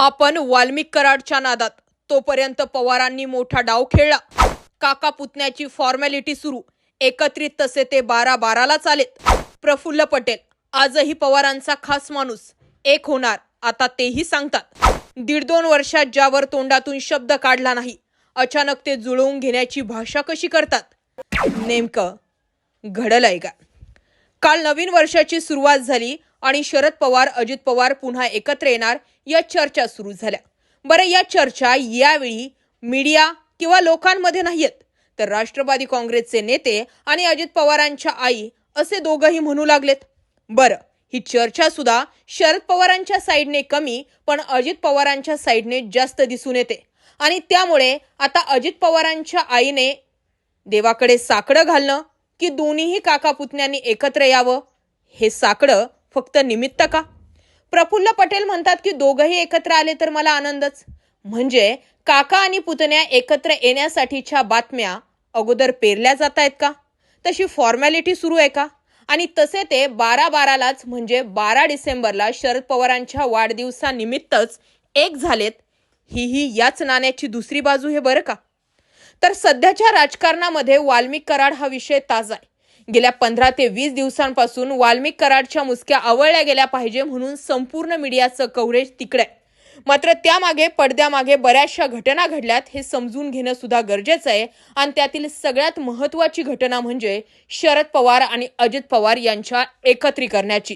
आपण वाल्मिक कराडच्या नादात. तोपर्यंत पवारांनी मोठा डाव खेळला. काका पुतण्याची फॉर्मॅलिटी सुरू. एकत्रित तसे ते बारा बाराला चालेत. प्रफुल्ल पटेल आजही पवारांचा खास माणूस. एक होणार आता तेही सांगतात. दीड दोन वर्षात ज्यावर तोंडातून शब्द काढला नाही अचानक ते जुळवून घेण्याची भाषा कशी करतात? नेमकं घडलंय का? काल नवीन वर्षाची सुरुवात झाली आणि शरद पवार अजित पवार पुन्हा एकत्र येणार या चर्चा सुरू झाल्या. बरं या चर्चा यावेळी मीडिया किंवा लोकांमध्ये नाहीयेत. तर राष्ट्रवादी काँग्रेसचे नेते आणि अजित पवारांच्या आई असे दोघंही म्हणू लागलेत. बरं ही चर्चा सुद्धा शरद पवारांच्या साईडने कमी पण अजित पवारांच्या साईडने जास्त दिसून येते. आणि त्यामुळे आता अजित पवारांच्या आईने देवाकडे साकडं घालणं की दोन्हीही काका पुतण्यांनी एकत्र यावं हे साकडं फक्त निमित्त का? प्रफुल्ल पटेल म्हणतात की दोघंही एकत्र आले तर मला आनंदच. म्हणजे काका आणि पुतण्या एकत्र येण्यासाठीच्या बातम्या अगोदर पेरल्या जात आहेत का? तशी फॉर्मॅलिटी सुरू आहे का? आणि तसे ते बारा बारालाच म्हणजे बारा डिसेंबरला शरद पवारांच्या वाढदिवसानिमित्तच एक झालेत. ही ही याच नाण्याची दुसरी बाजू हे बरं का? तर सध्याच्या राजकारणामध्ये वाल्मिक कराड हा विषय ताजा आहे. गेल्या पंधरा ते वीस दिवसांपासून वाल्मिक कराडच्या मुसक्या आवळल्या गेल्या पाहिजे म्हणून संपूर्ण मीडियाचं कव्हरेज तिकडे. मात्र त्यामागे पडद्यामागे बऱ्याचशा घटना घडल्यात हे समजून घेणं सुद्धा गरजेचं आहे. आणि त्यातील सगळ्यात महत्त्वाची घटना म्हणजे शरद पवार आणि अजित पवार यांच्या एकत्रीकरणाची.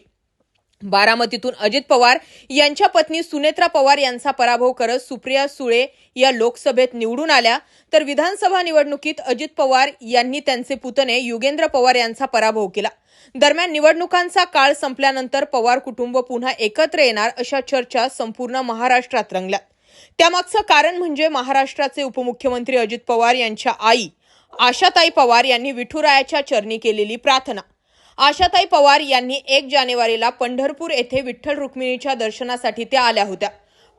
बारामतीतून अजित पवार यांच्या पत्नी सुनेत्रा पवार यांचा पराभव करत सुप्रिया सुळे या लोकसभेत निवडून आल्या. तर विधानसभा निवडणुकीत अजित पवार यांनी त्यांचे पुतणे युगेंद्र पवार यांचा पराभव केला. दरम्यान निवडणुकांचा काळ संपल्यानंतर पवार कुटुंब पुन्हा एकत्र येणार अशा चर्चा संपूर्ण महाराष्ट्रात रंगल्या. त्यामागचं कारण म्हणजे महाराष्ट्राचे उपमुख्यमंत्री अजित पवार यांच्या आई आशाताई पवार यांनी विठुरायाच्या चरणी केलेली प्रार्थना. आशाताई पवार यांनी एक जानेवारीला पंढरपूर येथे विठ्ठल रुक्मिणीच्या दर्शनासाठी त्या आल्या होत्या.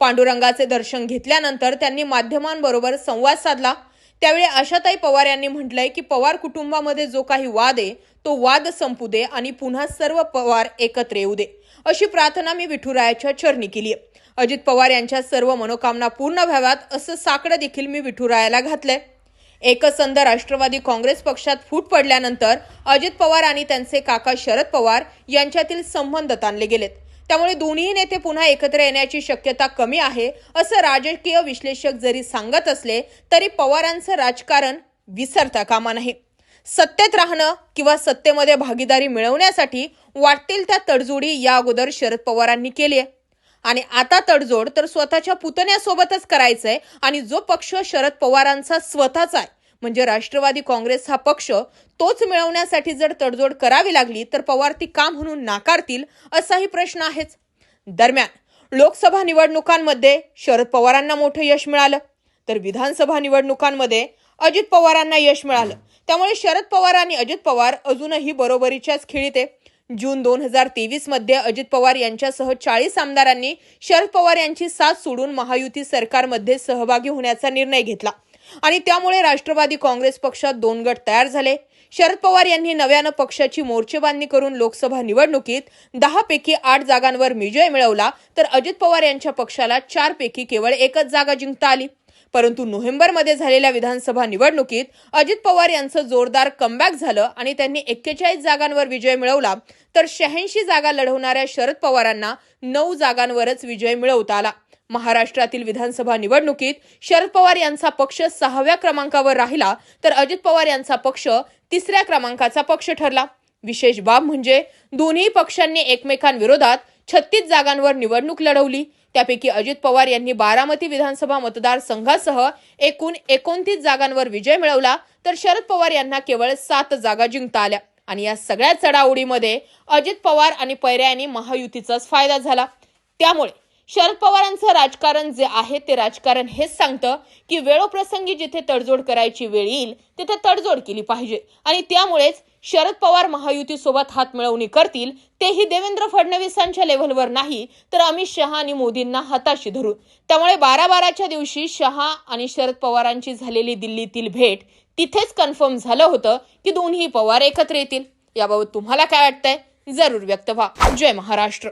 पांडुरंगाचे दर्शन घेतल्यानंतर त्यांनी माध्यमांबरोबर संवाद साधला. त्यावेळी आशाताई पवार यांनी म्हटलंय की पवार कुटुंबामध्ये जो काही वाद आहे तो वाद संपू दे आणि पुन्हा सर्व पवार एकत्र येऊ दे. अशी प्रार्थना मी विठुरायाच्या चरणी केली आहे. अजित पवार यांच्या सर्व मनोकामना पूर्ण व्हाव्यात असं साकडं देखील मी विठुरायाला घातलंय. एकसंध राष्ट्रवादी काँग्रेस पक्षात फूट पडल्यानंतर अजित पवार आणि त्यांचे काका शरद पवार यांच्यातील संबंध ताणले गेलेत. त्यामुळे दोन्ही नेते पुन्हा एकत्र येण्याची शक्यता कमी आहे असं राजकीय विश्लेषक जरी सांगत असले तरी पवारांचं राजकारण विसरता कामा नाही सत्तेत राहणं किंवा सत्तेमध्ये भागीदारी मिळवण्यासाठी वाटतील त्या तडजोडी या अगोदर शरद पवारांनी केली आहे आणि आता तडजोड तर स्वतःच्या पुतण्यासोबतच करायचंय आणि जो पक्ष शरद पवारांचा स्वतःचा आहे म्हणजे राष्ट्रवादी काँग्रेस हा पक्ष तोच मिळवण्यासाठी जर तडजोड करावी लागली तर पवार ती का म्हणून नाकारतील असाही प्रश्न आहेच. दरम्यान लोकसभा निवडणुकांमध्ये शरद पवारांना मोठं यश मिळालं तर विधानसभा निवडणुकांमध्ये अजित पवारांना यश मिळालं. त्यामुळे शरद पवार आणि अजित पवार अजूनही बरोबरीच्याच खेळीत आहे. जून दोन हजार तेवीसमध्ये अजित पवार यांच्यासह चाळीस आमदारांनी शरद पवार यांची साथ सोडून महायुती सरकारमध्ये सहभागी होण्याचा निर्णय घेतला. आणि त्यामुळे राष्ट्रवादी काँग्रेस पक्षात दोन गट तयार झाले. शरद पवार यांनी नव्यानं पक्षाची मोर्चेबांधणी करून लोकसभा निवडणुकीत दहा पैकी आठ जागांवर विजय मिळवला तर अजित पवार यांच्या पक्षाला चार पैकी केवळ एकच जागा जिंकता आली. परंतु नोव्हेंबरमध्ये झालेल्या विधानसभा निवडणुकीत अजित पवार यांचं जोरदार कमबॅक झालं आणि त्यांनी एक्केचाळीस जागांवर विजय मिळवला तर शहाऐंशी जागा लढवणाऱ्या शरद पवारांना नऊ जागांवरच विजय मिळवता आला. महाराष्ट्रातील विधानसभा निवडणुकीत शरद पवार यांचा पक्ष सहाव्या क्रमांकावर राहिला तर अजित पवार यांचा पक्ष तिसऱ्या क्रमांकाचा पक्ष ठरला. विशेष बाब म्हणजे दोन्ही पक्षांनी एकमेकांविरोधात छत्तीस जागांवर निवडणूक लढवली. त्यापैकी अजित पवार यांनी बारामती विधानसभा मतदारसंघासह एकूण एकोणतीस जागांवर विजय मिळवला तर शरद पवार यांना केवळ सात जागा जिंकता आल्या. आणि या सगळ्या चढाओढीमध्ये अजित पवार आणि पैऱ्यांनी महायुतीचाच फायदा झाला. त्यामुळे शरद पवारांचं राजकारण जे आहे ते राजकारण हेच सांगतं की वेळोप्रसंगी जिथे तडजोड करायची वेळ येईल तिथे तडजोड केली पाहिजे. आणि त्यामुळेच शरद पवार महायुतीसोबत हात मिळवणी करतील तेही देवेंद्र फडणवीसांच्या लेव्हलवर नाही तर अमित शहा आणि मोदींना हाताशी धरून. त्यामुळे बारा बाराच्या दिवशी शहा आणि शरद पवारांची झालेली दिल्लीतील भेट तिथेच कन्फर्म झालं होतं की दोन्ही पवार एकत्र येतील. याबाबत तुम्हाला काय वाटतंय? जरूर व्यक्त व्हा. जय महाराष्ट्र.